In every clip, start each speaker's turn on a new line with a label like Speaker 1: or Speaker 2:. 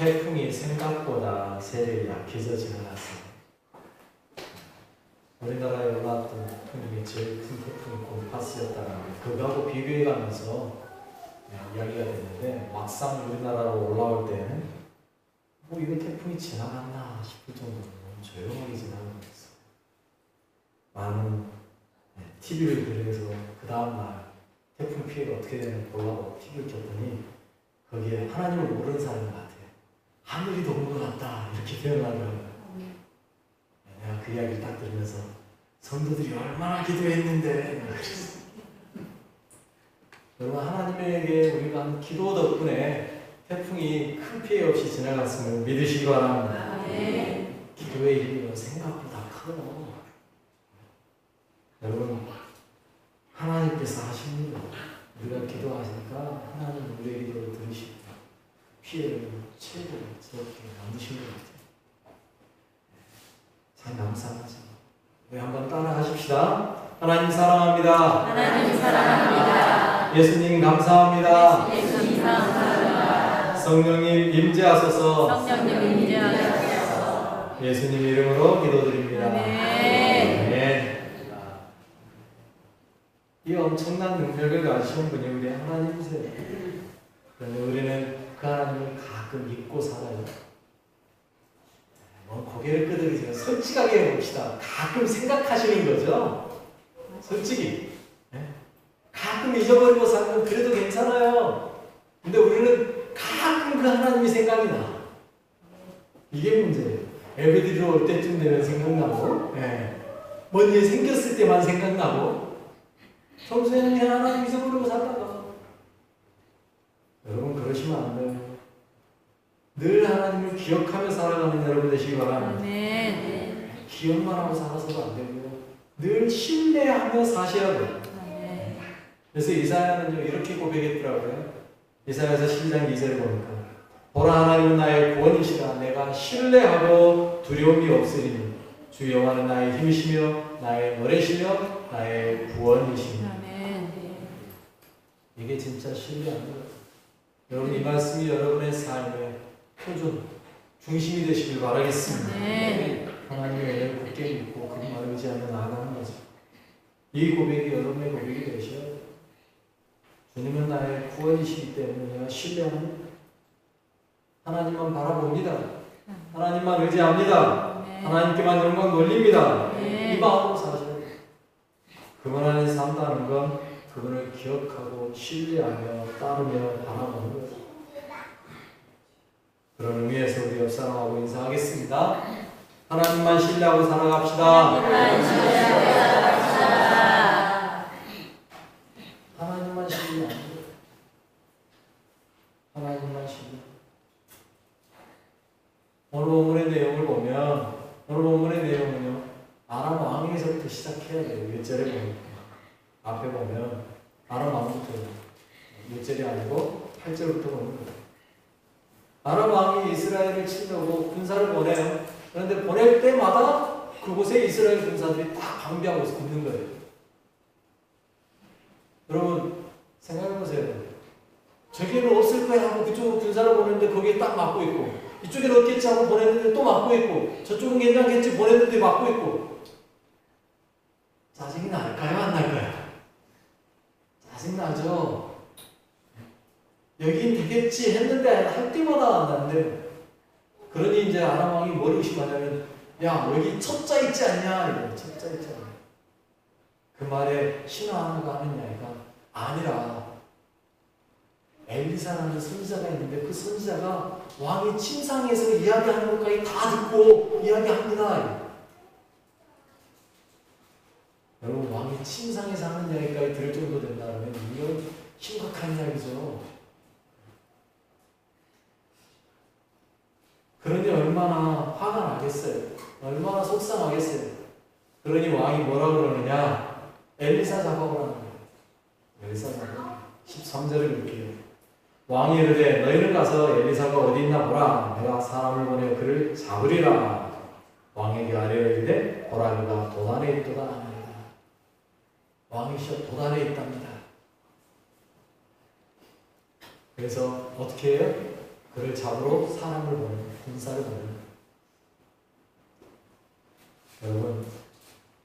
Speaker 1: 태풍이 생각보다 세력이 약해져 지나갔어요. 우리나라에 올라왔던 태풍 중에 제일 큰 태풍이 곰파스였다는 그거하고 비교해가면서 이야기가 됐는데 막상 우리나라로 올라올 때는 뭐 이거 태풍이 지나갔나 싶을 정도로 조용하게 지나가고 있어요. 많은 TV를 들여서 그 다음날 태풍 피해가 어떻게 되는지 보려고 TV를 켰더니 거기에 하나님을 모르는 사람 같아요. 하늘이 것 같다 이렇게 표현하더라고요. 내가 그 이야기를 딱 들으면서 성도들이 얼마나 기도했는데 여러분 하나님에게 우리가 한 기도 덕분에 태풍이 큰 피해 없이 지나갔음을 믿으시기 바랍니다. 기도의 힘은 생각보다 커요. 여러분 하나님께서 거 우리가 기도하시니까 하나님 우리의 기도를 들으시고 피해를 예수님 감사합니다.
Speaker 2: 예수님 감사합니다.
Speaker 1: 성령님 임재하소서.
Speaker 2: 성령님 인자하소서.
Speaker 1: 예수님 이름으로 기도드립니다.
Speaker 2: 아멘.
Speaker 1: 아멘. 이 엄청난 능력을 가지신 분이 우리 하나님이세요. 그런데 우리는 그 하나님을 가끔 잊고 살아요. 뭐 고개를 끄덕이세요. 솔직하게 해봅시다. 가끔 생각하시는 거죠. 솔직히. 네? 가끔 잊어버리고 살면 그래도 괜찮아요. 근데 우리는 가끔 그 하나님이 생각이 나. 이게 문제예요. 에베드리로 올 때쯤 되면 생각나고, 예. 뭔 일 생겼을 때만 생각나고, 평소에는 그냥 하나님 잊어버리고 살다가. 여러분, 그러시면 안 돼요. 늘 하나님을 기억하며 살아가는 여러분 되시기 바랍니다.
Speaker 2: 아멘.
Speaker 1: 기억만 하고 살아서도 안 되고요. 늘 신뢰하며 사셔야 돼요. 그래서 이사야는요, 이렇게 고백했더라고요. 이사야서 12장 2절을 보니까. 보라 하나님은 나의 구원이시라 내가 신뢰하고 두려움이 없으리니 주 여호와는 나의 힘이시며 나의 노래시며 나의 구원이시며
Speaker 2: 아멘.
Speaker 1: 이게 진짜 신뢰합니다. 여러분 이 말씀이 여러분의 삶의 표준 중심이 되시길 바라겠습니다.
Speaker 2: 아멘.
Speaker 1: 하나님의 굳게 믿고 그분만 의지하며 나아가는 거죠. 이 고백이 여러분의 고백이 되셔야. 주님은 나의 구원이시기 때문에 내가 신뢰합니다. 하나님만 바라봅니다. 하나님만 의지합니다.
Speaker 2: 아멘.
Speaker 1: 하나님께만 영광 돌립니다.
Speaker 2: 네.
Speaker 1: 이 마음으로 돼요. 그분 안에 산다는 건 그분을 기억하고 신뢰하며 따르며 바라보는 거죠. 그런 의미에서 우리 옆사람하고 인사하겠습니다. 하나님만 신뢰하고 살아갑시다.
Speaker 2: 하나님 신뢰하고 살아갑시다.
Speaker 1: 하나님만 신뢰. 하나님만 신뢰. 오늘 본문의 내용을 보면 오늘 본문의 내용은요 아람 왕에서부터 시작 해야 돼요. 1절에 보면 앞에 보면 아람 왕부터 1절이 아니고 8절부터 보는 거예요. 아람 왕이 이스라엘을 치려고 군사를 보내요. 그런데 보낼 때마다 그곳에 이스라엘 군사들이 딱 방비하고 있는 거예요. 여러분 생각해 보세요. 저기는 없을 거야 하고 그쪽으로 군사를 보냈는데 거기에 딱 막고 있고 이쪽에는 없겠지 하고 보냈는데 또 막고 있고 저쪽은 괜찮겠지 보냈는데 막고 있고 짜증이 날까요 안 날까요? 짜증나죠. 여긴 되겠지 했는데 할 때마다 안 나는데 그러니 이제 아람 왕이 뭘 의심하냐면 야 여기 첩자 있지 않냐 이거 첩자 있지 않냐 그 말에 신하가 하는 이야기가 아니라 엘리사라는 선지자가 있는데 그 선지자가 왕이 침상에서 이야기하는 것까지 다 듣고 이야기합니다. 여러분 왕이 침상에서 하는 이야기까지 들을 정도 된다면 이건 심각한 이야기죠. 그러니 얼마나 화가 나겠어요. 얼마나 속상하겠어요. 그러니 왕이 뭐라 그러느냐? 엘리사 하는 거예요. 엘리사 작업. 13절을 읽게요. 왕이 이르되 너희는 가서 엘리사가 어디 있나 보라. 내가 사람을 보내 그를 잡으리라. 왕에게 아뢰어 이르되 보라 그가 도단에 있도다. 왕이 시어 도단에 있답니다. 그래서 어떻게 해요? 그를 잡으러 사람을 보내 군사를 보내 여러분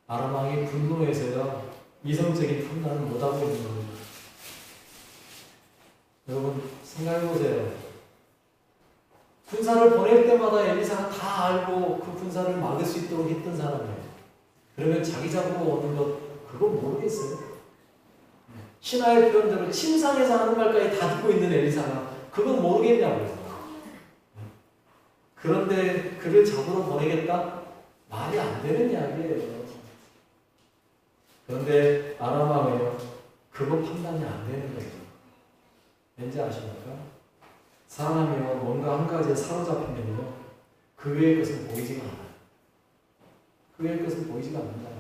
Speaker 1: 아람왕이 분노해서야 이성적인 판단을 못하고 있는 거예요. 여러분 생각해보세요. 군사를 보낼 때마다 엘리사가 다 알고 그 군사를 막을 수 있도록 했던 사람이에요. 그러면 자기 잡으러 오는 것 그거 모르겠어요. 신하의 표현대로 침상에서 하는 말까지 다 듣고 있는 엘리사가 그건 모르겠냐고요. 그런데 그를 잡으러 보내겠다? 말이 안 되는 이야기예요. 그런데 아람왕은요, 그거 판단이 안 되는 거예요. 왠지 아십니까? 사람이요, 뭔가 한 가지에 사로잡히면요, 그 외의 것은 보이지가 않아요. 그 외의 것은 보이지가 않는다.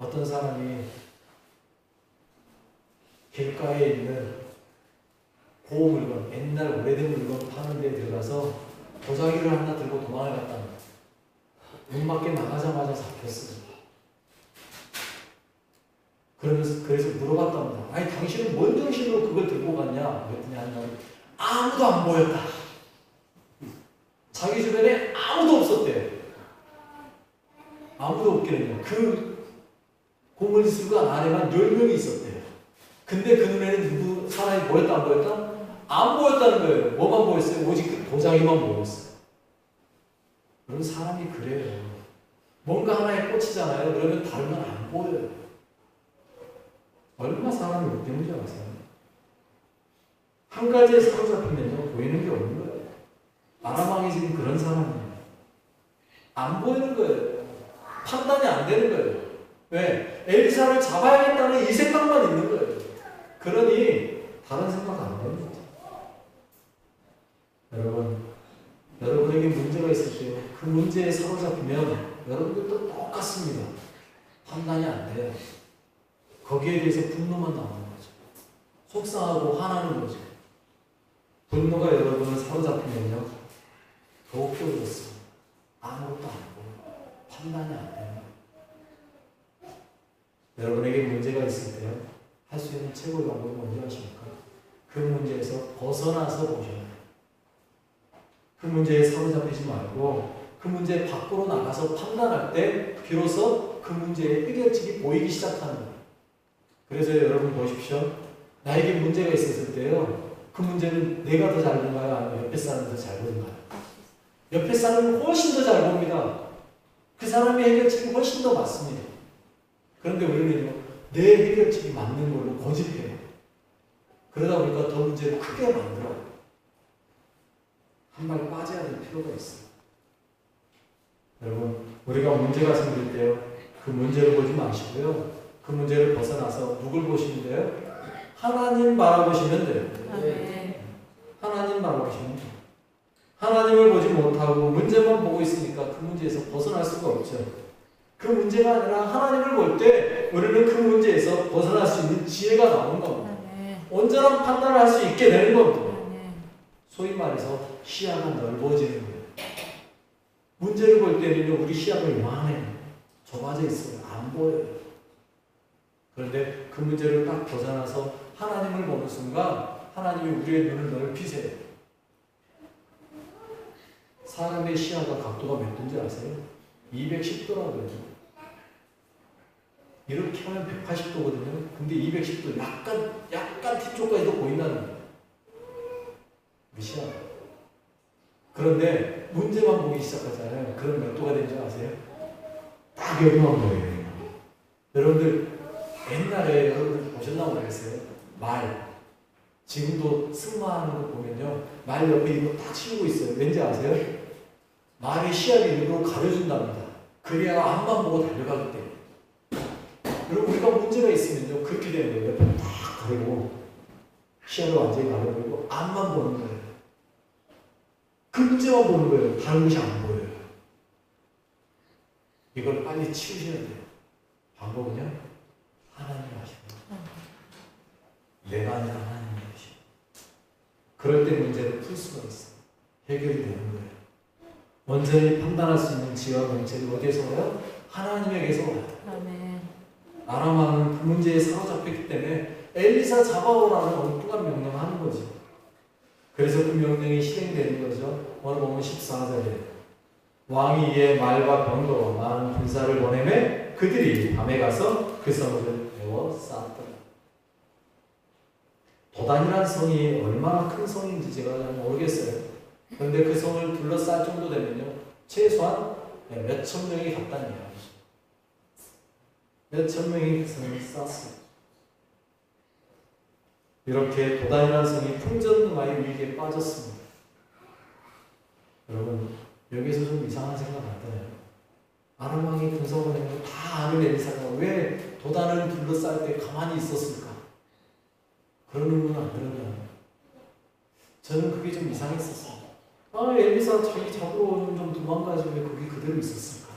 Speaker 1: 어떤 사람이 길가에 있는 고 물건 옛날 오래된 물건 파는 데 들어가서 도자기를 하나 들고 도망을 갔다. 문 밖에 나가자마자 잡혔어요. 그러면서 그래서 물어봤답니다. 아니 당신은 뭔 정신으로 그걸 들고 갔냐? 그랬더니 한 말이 아무도 안 보였다. 자기 주변에 아무도 없었대요. 아무도 없기는요. 그 고물술가 안에만 10명이 있었대요. 근데 그 눈에는 누구 사람이 보였다 안 보였다? 안 보였다는 거예요. 뭐만 보였어요? 오직 그 도자기만 보였어요. 그런 사람이 그래요. 뭔가 하나에 꽂히잖아요. 그러면 다른 건 안 보여요. 얼마나 사람이 웃기는지 아세요? 한 가지에 사로잡히면요, 보이는 게 없는 거예요. 아람왕이 지금 그런 사람이에요. 안 보이는 거예요. 판단이 안 되는 거예요. 왜? 엘리사를 잡아야겠다는 이 생각만 있는 거예요. 그러니 다른 생각 안 되는 거죠. 여러분, 여러분에게 문제가 있을 때 그 문제에 사로잡히면 여러분들도 똑같습니다. 판단이 안 돼요. 거기에 대해서 분노만 나오는 거죠. 속상하고 화나는 거죠. 분노가 여러분을 사로잡히면요. 더욱더 그렇습니다. 아무것도 안 보고 판단이 안 돼요. 여러분에게 문제가 있을 때요. 할수 있는 최고의 방법이 뭔지 아십니까? 그 문제에서 벗어나서 보셔야 돼요. 그 문제에 사로잡히지 말고 그 문제 밖으로 나가서 판단할 때 비로소 그 문제의 해결책이 보이기 시작하는 거예요. 그래서 여러분 보십시오. 나에게 문제가 있었을 때요. 그 문제는 내가 더잘 본가요? 아니면 옆에 사람이 더 잘 보는가요? 옆에 사람은 훨씬 더 잘 봅니다. 그 사람의 해결책이 훨씬 더 맞습니다. 그런데 우리는요, 내 해결책이 맞는 걸로 고집해요. 그러다 보니까 더 문제를 크게 만들어요. 한발 빠져야 될 필요가 있어요. 여러분, 우리가 문제가 생길 때요, 그 문제를 보지 마시고요, 그 문제를 벗어나서 누굴 보시면 돼요? 하나님 바라보시면 돼요.
Speaker 2: 아멘.
Speaker 1: 하나님 바라보시면 돼요. 하나님을 보지 못하고 문제만 보고 있으니까 그 문제에서 벗어날 수가 없죠. 그 문제가 아니라 하나님을 볼 때 우리는 그 문제에서 벗어날 수 있는 지혜가 나오는 겁니다. 온전한 판단을 할 수 있게 되는 겁니다. 소위 말해서 시야가 넓어지는 거예요. 문제를 볼 때는요, 우리 시야가 요만해요. 좁아져 있어요. 안 보여요. 그런데 그 문제를 딱 벗어나서 하나님을 보는 순간 하나님이 우리의 눈을 넓히세요. 사람의 시야가 각도가 몇 도인지 아세요? 210도라고요. 이렇게 하면 180도거든요. 근데 210도 약간 약간 뒤쪽까지도 보인다는 거예요. 시야. 그런데 문제만 보기 시작하잖아요. 그럼 몇 도가 되는지 아세요? 딱 여기만 보여요. 여러분들 옛날에 여러분들 보셨나 모르겠어요. 말. 지금도 승마하는 거 보면요. 말 옆에 이거 딱 치우고 있어요. 왠지 아세요? 말의 시야를 일부러 가려준답니다. 그래야 앞만 보고 달려가기 때문에. 여러분 우리가 문제가 있으면요. 그렇게 되는 거예요. 옆에 딱 가리고 시야를 완전히 가려버리고 앞만 보는 거예요. 그 문제만 보는 거예요. 다른 것이 안 보여요. 이걸 빨리 치우셔야 돼요. 방법은요? 하나님 하시고 내가 아니라 하나님 하시고 그럴 때 문제를 풀 수가 있어요. 해결이 되는 거예요. 온전히 판단할 수 있는 지혜와 정체를 어디에서 와요? 하나님에게서 와요.
Speaker 2: 아멘.
Speaker 1: 아람왕은 그 문제에 사로잡혔기 때문에 엘리사 잡아오라는 엉뚱한 명령하는 거지. 그래서 그 명령이 실행되는 거죠. 오늘 보면 14절에 왕이 이에 말과 병거와 많은 군사를 보내매 그들이 밤에 가서 그 성을 메워 쌓았더라. 도단이란 성이 얼마나 큰 성인지 제가 잘 모르겠어요. 그런데 그 성을 둘러쌀 정도 되면요. 최소한 네, 몇천 명이 갔다는 이야기죠. 몇천 명이 그 성을 쌓았어요. 이렇게 도단이라는 성이 풍전등화의 위기에 빠졌습니다. 여러분 여기서 좀 이상한 생각 안 드나요? 아람 왕이 군사를 내고 다 아는 엘리사가 왜 도단을 둘러쌀 때 가만히 있었을까? 그런 의문은 안 들었나요? 저는 그게 좀 이상했었어요. 아 엘리사 자기 잡으러 좀 도망가지 왜 거기 그대로 있었을까?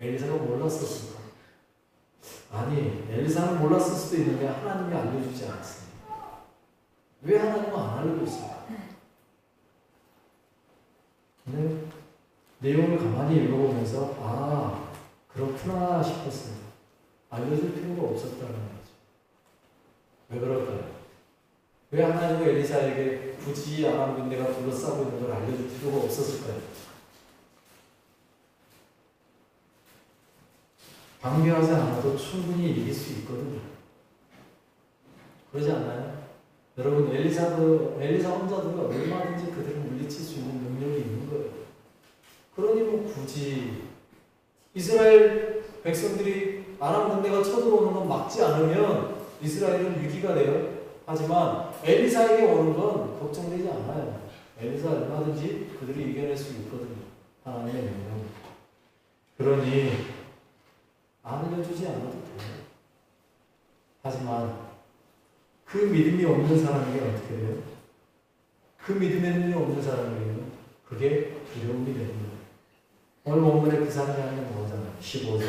Speaker 1: 엘리사가 몰랐었을까? 아니 엘리사는 몰랐을 수도 있는데 하나님이 알려주지 않았습니다. 왜 하나님은 안 알려줬을까? 네, 내용을 가만히 읽어보면서 아 그렇구나 싶었습니다. 알려줄 필요가 없었다는 거죠. 왜 그럴까요? 왜 하나님은 엘리사에게 굳이 아람 군대가 둘러싸고 있는 걸 알려줄 필요가 없었을까요? 방비하지 않아도 충분히 이길 수 있거든요. 그러지 않나요? 여러분 엘리사도 엘리사 혼자도 얼마든지 그들을 물리칠 수 있는 능력이 있는 거예요. 그러니 뭐 굳이 이스라엘 백성들이 아람 군대가 쳐들어오는 건 막지 않으면 이스라엘은 위기가 돼요. 하지만 엘리사에게 오는 건 걱정되지 않아요. 엘리사 얼마든지 그들이 이겨낼 수 있거든요. 하나님의 명령. 그러니 알려주지 않아도 돼요. 하지만 그 믿음이 없는 사람에게 어떻게 돼요? 그 믿음이 없는 사람에게는 그게 두려움이 되는 거예요. 오늘 본문에 그 사람이 뭐잖아요? 15절.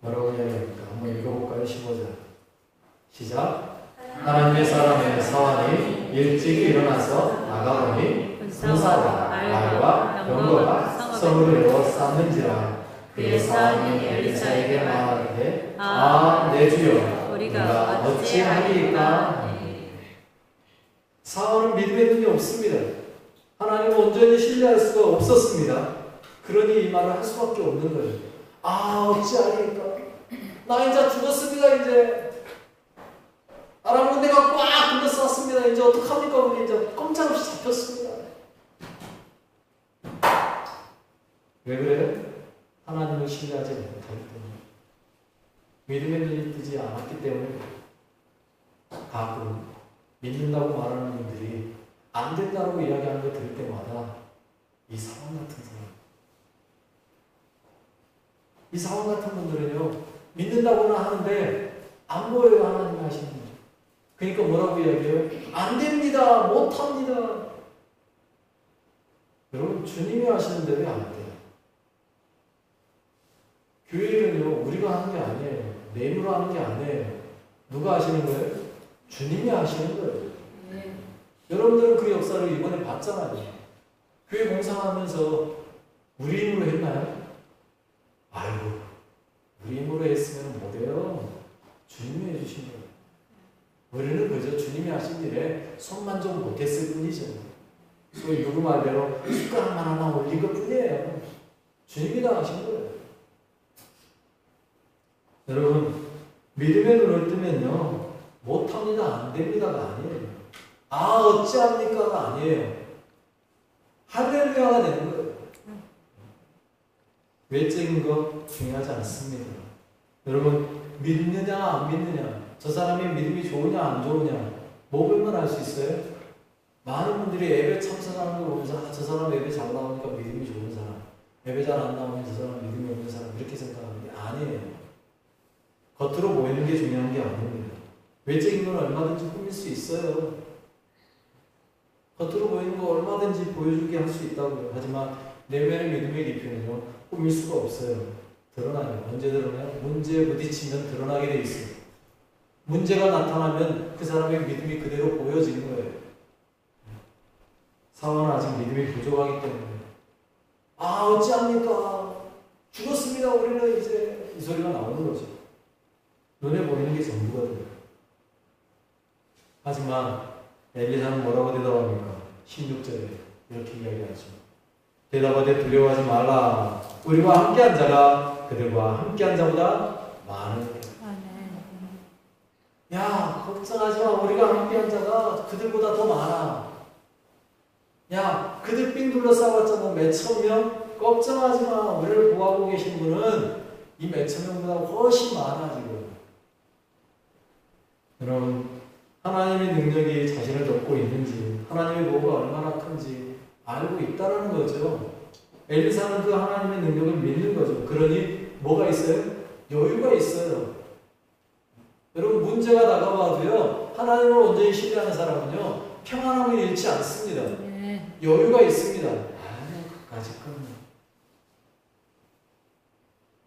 Speaker 1: 뭐라고 이야기합니까? 한번 읽어볼까요? 15절. 시작. 하나님의 사람의 사환이 일찍 일어나서 나가보니 군사와 말과 병거가 외워 쌓는지라 그의 사환이 엘리사에게 말하되 아, 내 주여
Speaker 2: 우리가
Speaker 1: 어찌하리까? 사울은 믿음의 눈이 없습니다. 하나님을 온전히 신뢰할 수가 없었습니다. 그러니 이 말을 할 수밖에 없는 거예요. 아, 어찌하리까? 나 이제 죽었습니다, 이제. 아람 군대가 꽉 둘러쌌습니다. 이제 어떡합니까? 우리 이제 꼼짝없이 잡혔습니다. 왜 그래요? 하나님을 신뢰하지 못하기 때문에. 믿음의 눈이 뜨지 않았기 때문에 가끔 믿는다고 말하는 분들이 안 된다고 이야기하는 거 들을 때마다 이 사원 같은 사람 이 사원 같은 분들은요 믿는다고는 하는데 안 보여요 하나님이 하시는 거 그러니까 뭐라고 이야기해요? 안 됩니다 못 합니다 여러분 주님이 하시는데 왜안 돼요? 교회는요 우리가 하는 게 아니에요 내 힘으로 하는 게 아니에요 누가 하시는 거예요? 주님이 하시는 거예요 여러분들은 그 역사를 이번에 봤잖아요. 교회 봉사하면서 우리 힘으로 했나요? 아이고, 우리 힘으로 했으면 못해요. 주님이 해주신 거예요. 우리는 그저 주님이 하신 일에 손만 좀 못했을 뿐이죠. 소위 누구 말대로 숟가락만 하나 올린 것 뿐이에요. 주님이 다 하신 거예요. 여러분, 믿음의 눈을 뜨면요, 못합니다, 안 됩니다가 아니에요. 아, 어찌합니까가 아니에요. 할렐루야가 되는 거예요. 외적인 거 중요하지 않습니다. 여러분, 믿느냐, 안 믿느냐, 저 사람이 믿음이 좋으냐, 안 좋으냐, 뭐 보면 알 수 있어요? 많은 분들이 예배 참석하는 걸 보면서, 아, 저 사람 예배 잘 나오니까 믿음이 좋은 사람, 예배 잘 안 나오면 저 사람 믿음이 없는 사람, 이렇게 생각하는 게 아니에요. 겉으로 보이는 게 중요한 게 아닙니다. 외적인 건 얼마든지 꾸밀 수 있어요. 겉으로 보이는 거 얼마든지 보여주게 할 수 있다고요. 하지만 내면의 믿음의 깊이는요, 꾸밀 수가 없어요. 드러나요. 언제 드러나요? 문제에 부딪히면 드러나게 돼 있어요. 문제가 나타나면 그 사람의 믿음이 그대로 보여지는 거예요. 사원은 아직 믿음이 부족하기 때문에 아 어찌합니까? 죽었습니다. 우리는 이제 이 소리가 나오는 거죠. 눈에 보이는 게 전부거든요. 하지만 엘리사는 뭐라고 대답합니까? 16절에 이렇게 이야기하죠. 대답하되 두려워하지 말라. 우리와 함께한 자가 그들과 함께한 자보다 많으니라.
Speaker 2: 아멘.
Speaker 1: 야, 걱정하지 마. 우리가 함께한 자가 그들보다 더 많아. 야, 그들 삥 둘러싸봤자 몇천 명? 걱정하지 마. 우리를 구하고 계신 분은 이 몇천 명보다 훨씬 많아, 지금. 여러분, 하나님의 능력이 자신을 덮고 있는지, 하나님의 뭐가 얼마나 큰지 알고 있다는 거죠. 엘리사는 그 하나님의 능력을 믿는 거죠. 그러니 뭐가 있어요? 여유가 있어요. 여러분 문제가 다가와도요 하나님을 온전히 신뢰하는 사람은요 평안함을 잃지 않습니다.
Speaker 2: 아멘.
Speaker 1: 여유가 있습니다. 아유 그까지 건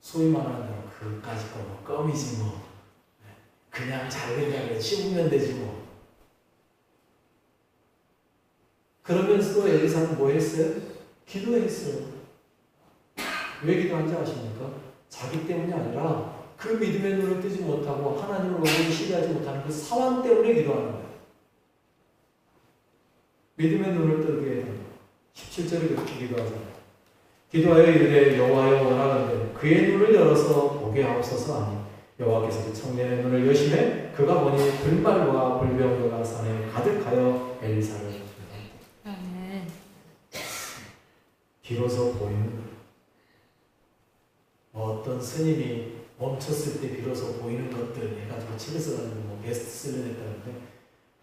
Speaker 1: 소위 말하는 그까지 건뭐 껌이지 뭐 그냥 잘 된다고 씹으면 되지 뭐. 그러면서도 엘리사는 뭐 했어요? 기도했어요. 왜 기도한지 아십니까? 자기 때문이 아니라 그 믿음의 눈을 뜨지 못하고 하나님을 온전히 신뢰하지 못하는 그 상황 때문에 기도하는 거예요. 믿음의 눈을 뜨게 해야 됩니다. 17절에 그렇게 기도하잖아요. 기도하여 이르되 여호와여 원하건대 그의 눈을 열어서 보게 하옵소서 하니 여호와께서 그 청년의 눈을 여심해 그가 보니 불말과 불병거가 산에 가득하여 엘리사를 부르다.
Speaker 2: 아멘.
Speaker 1: 비로소 보이는. 어떤 스님이 멈췄을 때 비로소 보이는 것들 해가지고 책에서 가지고 뭐 베스트셀러 냈다는데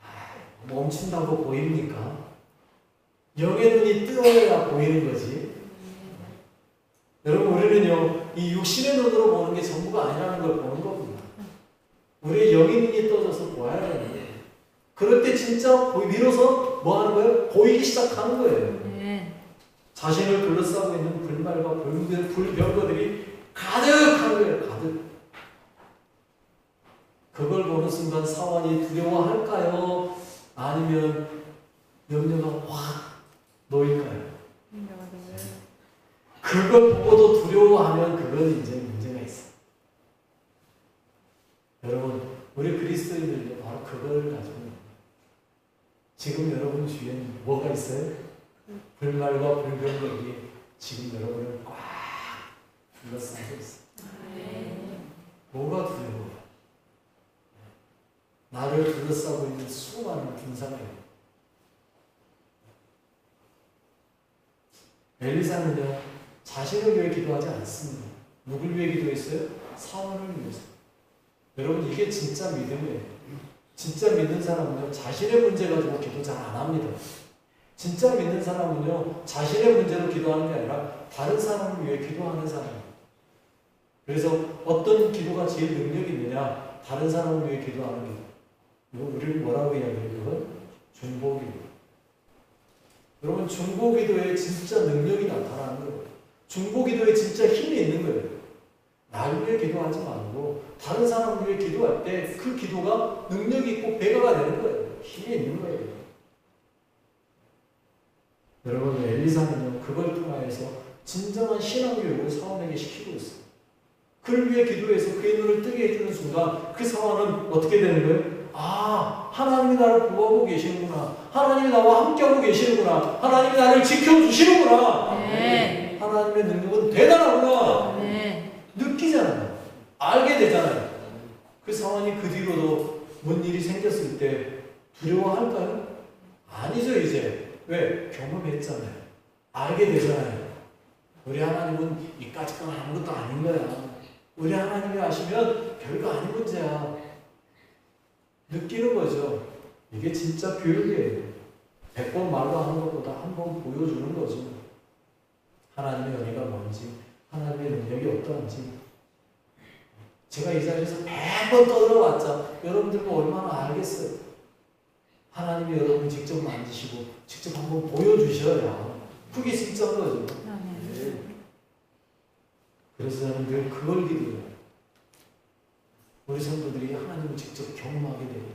Speaker 1: 아, 멈춘다고 보입니까? 영의 눈이 뜨어야 보이는 거지. 여러분 우리는요 이 육신의 눈으로 보는 게 전부가 아니라는 걸 보는 겁니다. 우리의 영의 눈이 떠져서 보아야 되는 거예요. 그럴 때 진짜 비로소 뭐 하는 거예요? 보이기 시작하는 거예요. 자신을 둘러싸고 있는 불말과 불- 불병거들이 가득한 거예요, 가득. 그걸 보는 순간 사원이 두려워할까요? 아니면 염려가 확 놓일까요? 그걸 보고도 두려워하면 그건 이제 문제가 있어. 여러분, 우리 그리스도인들도 바로 그걸 가지고. 지금 여러분 주위에는 뭐가 있어요? 불말과 불병거들이 지금 여러분을 꽉 둘러싸고 있어. 뭐가 두려워? 나를 둘러싸고 있는 수많은 군사가 있는 엘리사는요 자신을 위해 기도하지 않습니다. 누굴 위해 기도했어요? 사원을 위해서. 여러분 이게 진짜 믿음이에요. 진짜 믿는 사람은요 자신의 문제 가지고 기도 잘 안 합니다. 진짜 믿는 사람은요 자신의 문제로 기도하는 게 아니라 다른 사람을 위해 기도하는 사람이에요. 그래서 어떤 기도가 제일 능력이 있느냐? 다른 사람을 위해 기도하는 기도. 이거 우리는 뭐라고 이야기해요? 그건 중보기도. 여러분 중보기도에 진짜 능력이 나타나는 거예요. 중보기도에 진짜 힘이 있는 거예요. 나를 위해 기도하지 말고 다른 사람을 위해 기도할 때 그 기도가 능력이 있고 배가가 되는 거예요. 힘이 있는 거예요. 여러분 엘리사는요 그걸 통하여서 진정한 신앙 교육을 사원에게 시키고 있어요. 그를 위해 기도해서 그의 눈을 뜨게 해주는 순간 그 상황은 어떻게 되는 거예요? 아 하나님이 나를 보호하고 계시는구나. 하나님이 나와 함께하고 계시는구나. 하나님이 나를 지켜주시는구나.
Speaker 2: 네.
Speaker 1: 하나님의 능력은 대단하구나.
Speaker 2: 아멘.
Speaker 1: 느끼잖아요. 알게 되잖아요. 그 상황이 그 뒤로도 뭔 일이 생겼을 때 두려워할까요? 아니죠, 이제. 왜? 경험했잖아요. 알게 되잖아요. 우리 하나님은 이까짓 건 아무것도 아닌 거야. 우리 하나님이 아시면 별거 아닌 문제야. 느끼는 거죠. 이게 진짜 교육이에요. 백 번 말로 하는 것보다 한 번 보여주는 거죠. 하나님의 은혜가 뭔지, 하나님의 능력이 어떠한지. 제가 이 자리에서 백 번 떠들어봤자 여러분들은 얼마나 알겠어요. 하나님이 여러분 직접 만지시고 직접 한번 보여주셔야 그게 진짜인 거죠.
Speaker 2: 아멘.
Speaker 1: 그래서 저는 늘 그걸 기도해요. 우리 성도들이 하나님을 직접 경험하게 되고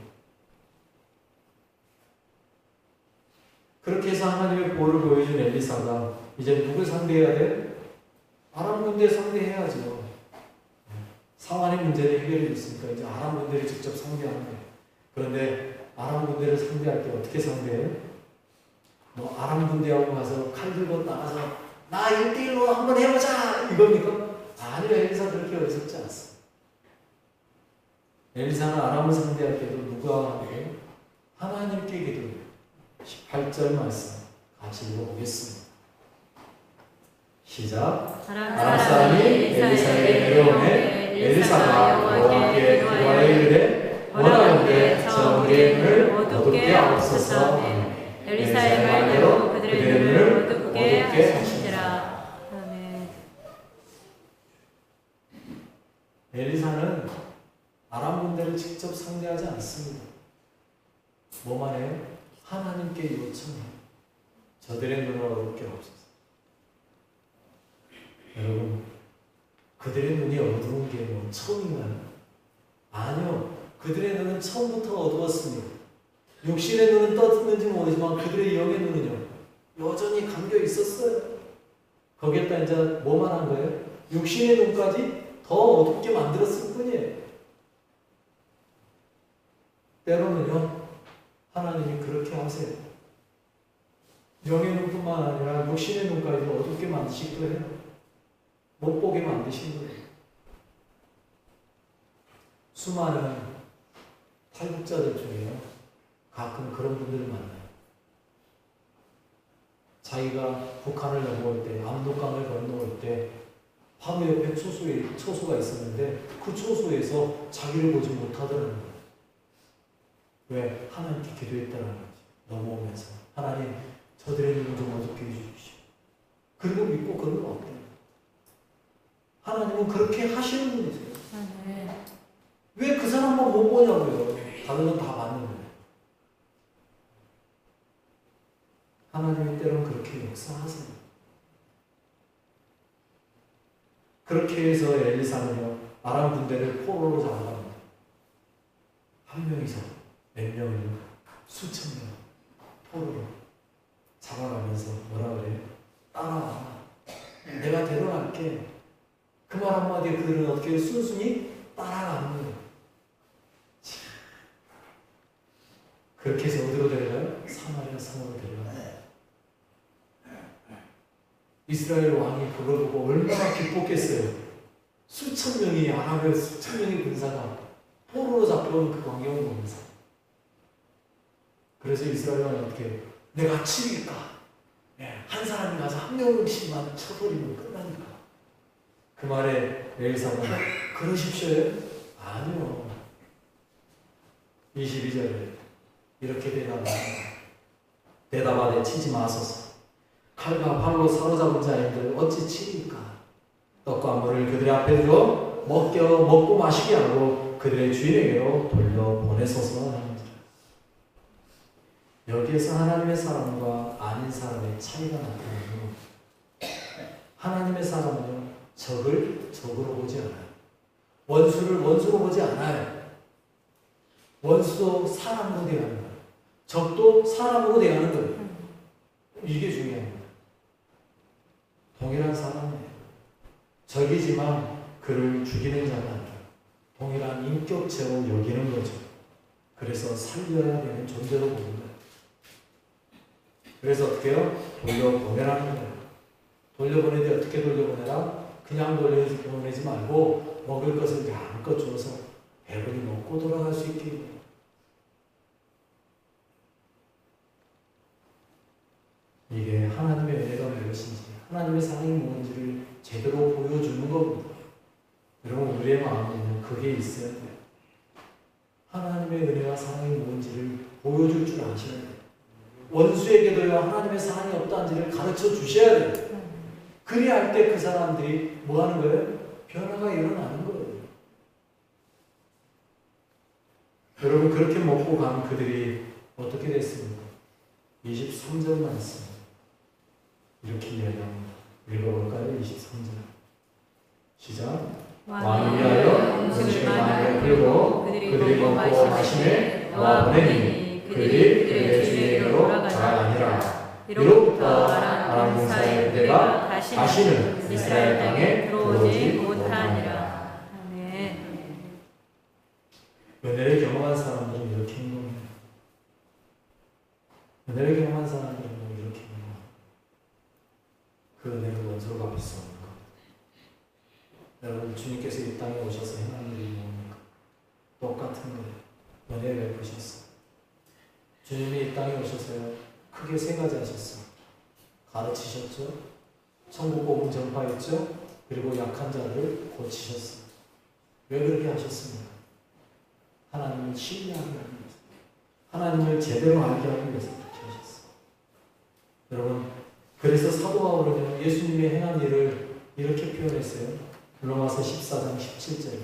Speaker 1: 그렇게 해서 하나님의 보를 보여준 엘리사가 이제 누굴 상대해야 돼? 아람 군대 상대해야죠. 상환의 문제는 해결이 됐으니까 이제 아람 군대를 직접 상대하는 거예요. 그런데 아람 군대를 상대할 때 어떻게 상대해요? 뭐 아람 군대하고 가서 칼 들고 나가서 나 1대1로 한번 해보자 이겁니까? 아니요 엘리사 그렇게 어리석지 않습니다. 엘리사는 아람을 상대할 때도 누가 하는 하나님께 기도해요. 18절 말씀 같이 읽어보겠습니다. 시작.
Speaker 2: 아람
Speaker 1: 사람이 엘리사에게 내려오매 엘리사가 여호와께 기도하여 이르되 원하건대 저 우리의 눈을 어둡게 하옵소서 하매
Speaker 2: 엘리사의 말대로 그들의 눈을 어둡게 하시니라. 아멘.
Speaker 1: 엘리사는 아람 군대를 직접 상대하지 않습니다. 뭐만 해요? 하나님께 요청해요. 저들의 눈을 어둡게 하옵소서. 여러분, 그들의 눈이 어두운 게 뭐 처음인가요? 아니요. 그들의 눈은 처음부터 어두웠습니다. 육신의 눈은 떴는지 모르지만 그들의 영의 눈은요, 여전히 감겨 있었어요. 거기에다 이제 뭐만 한 거예요? 육신의 눈까지 더 어둡게 만들었을 뿐이에요. 때로는요, 하나님이 그렇게 하세요. 영의 눈뿐만 아니라 육신의 눈까지 어둡게 만드시기도 해요. 못 보게 만드신 거예요. 수많은 탈북자들 중에요. 가끔 그런 분들을 만나요. 자기가 북한을 넘어올 때, 압록강을 건너올 때, 바로 옆에 초소에, 초소가 있었는데 그 초소에서 자기를 보지 못하더라는 거예요. 왜? 하나님께 기도했다는 거지. 넘어오면서. 하나님, 저들의 눈을 좀 어둡게 해주십시오. 그리고 믿고 그런 거 없대요. 하나님은 그렇게 하시는 분이세요.
Speaker 2: 아멘.
Speaker 1: 왜그 사람만 못 보냐고요. 다른 건다 받는 거예요. 하나님이 때로는 그렇게 역사하세요. 그렇게 해서 엘리사는요, 아람 군대를 포로로 잡아갑니다. 한 명이서 몇 명을 수천 명 포로로 잡아가면서 뭐라 그래요? 따라와. 내가 데려갈게. 그 말 한마디에 그들은 어떻게 순순히 따라가는 거예요. 참. 그렇게 해서 어디로 데려가요? 사마리아 성으로 데려가요. 이스라엘 왕이 그걸 보고 얼마나 기뻤겠어요. 수천 명이 아랍의 수천 명의 군사가 포로로 잡혀온 그 광경을 보면서 그래서 이스라엘 왕이 어떻게 해요? 내가 치리까? 네, 한 사람이 가서 한 명씩만 쳐버리면 끝나니까. 그 말에 엘사가 그러십시오. 아니요. 22절에 이렇게 대답합니다. 대답하되 치지 마소서. 칼과 팔로 사로잡은 자인들 어찌 치리까? 떡과 물을 그들의 앞에 두어 먹겨 먹고 마시게 하고 그들의 주인에게로 돌려보내소서 하는지라. 여기에서 하나님의 사람과 아닌 사람의 차이가 나타나요. 하나님의 사람은요 적을 적으로 보지 않아요. 원수를 원수로 보지 않아요. 원수도 사람으로 대하는 거예요. 적도 사람으로 대하는 거예요. 이게 중요합니다. 동일한 사람이에요. 적이지만 그를 죽이는 아니라 동일한 인격체로 여기는 거죠. 그래서 살려야 되는 존재로 보는 거예요. 그래서 어떻게 해요? 돌려보내라는 거예요. 돌려보내는데 어떻게 돌려보내라? 그냥 돌려보내지 말고 먹을 것을 양껏 줘서 배불리 먹고 돌아갈 수 있게 하나님의 은혜가 무엇인지 하나님의 사랑이 뭔지를 제대로 보여주는 겁니다. 여러분 우리의 마음에는 그게 있어야 돼요. 하나님의 은혜와 사랑이 뭔지를 보여줄 줄 아셔야 돼요. 원수에게도요 하나님의 사랑이 없다는지를 가르쳐 주셔야 돼요. 그리할 때 그 사람들이 뭐 하는 거예요? 변화가 일어나는 거예요. 여러분 그렇게 먹고 간 그들이 어떻게 됐습니까? 23절 말씀 이렇게 이야기합니다. 읽어볼까요? 23절 시작 왕을 위하여 음식을 많이 베풀고 그들이 먹고 마시매 너와 보내니 그들이 그들의 주인에게로 돌아가니라 이로부터 아람 군사의 부대가 다시는 이스라엘 땅에 들어오지 못하니라
Speaker 2: 아멘.
Speaker 1: 은혜를 경험한 사람들은 이렇게 행동해요. 은혜를 경험한 사람들은. 그 은혜를 원수로 것. 여러분 주님께서 이 땅에 오셔서 행하는 일이 뭡니까? 똑같은 거예요. 은혜 베푸셨어. 주님이 이 땅에 오셔서요. 크게 세 가지 하셨어. 가르치셨죠. 천국 복음 전파했죠. 그리고 약한 자를 고치셨어. 왜 그렇게 하셨습니까? 하나님을 신뢰하게 하기 위해서. 하나님을 제대로 알게 하기 위해서 그렇게 하셨어. 여러분, 그래서 사도 바울은 예수님이 행한 일을 이렇게 표현했어요. 로마서 14장 17절.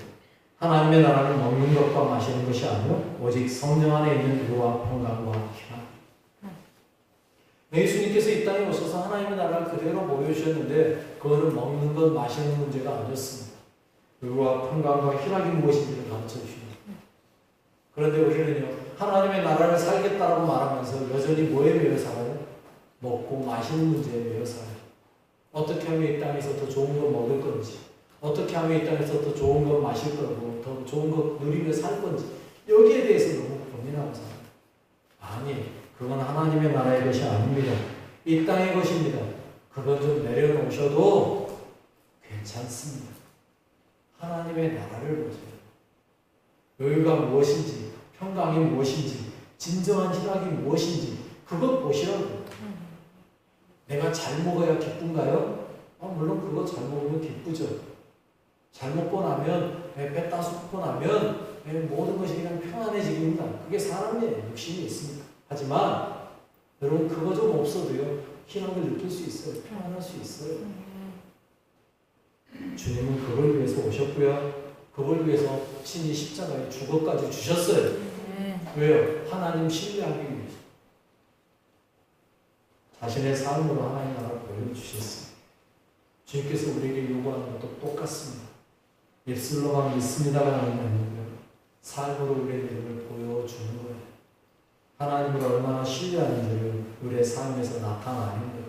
Speaker 1: 하나님의 나라는 먹는 것과 마시는 것이 아니요 오직 성령 안에 있는 의와 평강과 희망. 예수님께서 이 땅에 오셔서 하나님의 나라를 그대로 보여주셨는데 그거는 먹는 것, 마시는 문제가 아니었습니다. 의와 평강과 희락이 무엇인지를 가르쳐 주십니다. 그런데 우리는요 하나님의 나라를 살겠다라고 말하면서 여전히 뭐에 매여 살아요? 먹고 마시는 살아요. 어떻게 하면 이 땅에서 더 좋은 거 먹을 건지, 어떻게 하면 이 땅에서 더 좋은 거 마실 거고, 더 좋은 거 누리며 살 건지 여기에 대해서 너무 고민하고 살아요. 아니, 그건 하나님의 나라의 것이 아닙니다. 이 땅의 것입니다. 그건 좀 내려놓으셔도 괜찮습니다. 하나님의 나라를 보세요. 여유가 무엇인지, 평강이 무엇인지, 진정한 희락이 무엇인지, 그것 보시라고. 내가 잘 먹어야 기쁜가요? 아, 물론 그거 잘 먹으면 기쁘죠. 잘 먹고 나면, 배, 배 따숩고 나면, 예, 모든 것이 그냥 평안해지기입니다. 그게 사람의 욕심이 있습니다. 하지만, 여러분, 그거 좀 없어도요, 희락을 느낄 수 있어요. 평안할 수 있어요. 주님은 그걸 위해서 오셨고요. 그걸 위해서 친히 십자가에 죽어까지 주셨어요.
Speaker 2: 네.
Speaker 1: 왜요? 하나님 신뢰하기. 자신의 삶으로 하나님 나라를 보여주셨어요. 주님께서 우리에게 요구하는 것도 똑같습니다. 입술로만 믿습니다가 아니고요. 삶으로 우리의 믿음을 보여주는 거예요. 하나님을 얼마나 신뢰하는지를 우리의 삶에서 나타나는 거예요.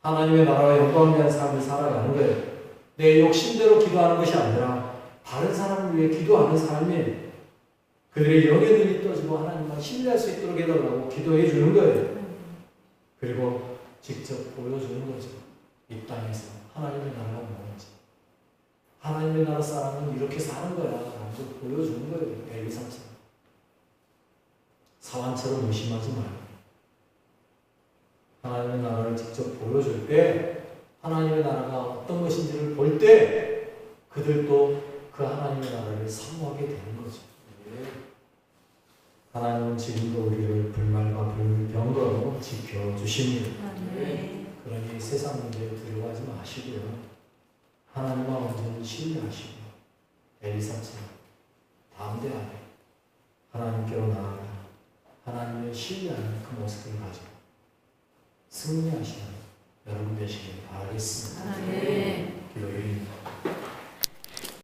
Speaker 1: 하나님의 나라와 영광 위한 삶을 살아가는 거예요. 내 욕심대로 기도하는 것이 아니라 다른 사람을 위해 기도하는 삶이에요. 그들의 영의 눈이 떠지고 하나님만 신뢰할 수 있도록 해달라고 기도해 주는 거예요. 그리고 직접 보여주는 거죠. 이 땅에서 하나님의 나라가 뭔지. 하나님의 나라 사람은 이렇게 사는 거야. 라고 보여주는 거예요. 엘리사처럼. 사환처럼 의심하지 말고. 하나님의 나라를 직접 보여줄 때 하나님의 나라가 어떤 것인지를 볼 때 그들도 그 하나님의 나라를 사모하게 되는 거죠. 예. 하나님은 지금도 우리를 불말과 불병거로 지켜주십니다.
Speaker 2: 네.
Speaker 1: 그러니 세상 문제에 두려워하지 마시고요. 하나님만 온전히 신뢰하시고 엘리사처럼 다음 대 안에 하나님께로 나아가 하나님을 신뢰하는 그 모습을 가지고 승리하시는 여러분 되시길 바라겠습니다.
Speaker 2: 네.
Speaker 1: 기도드립니다.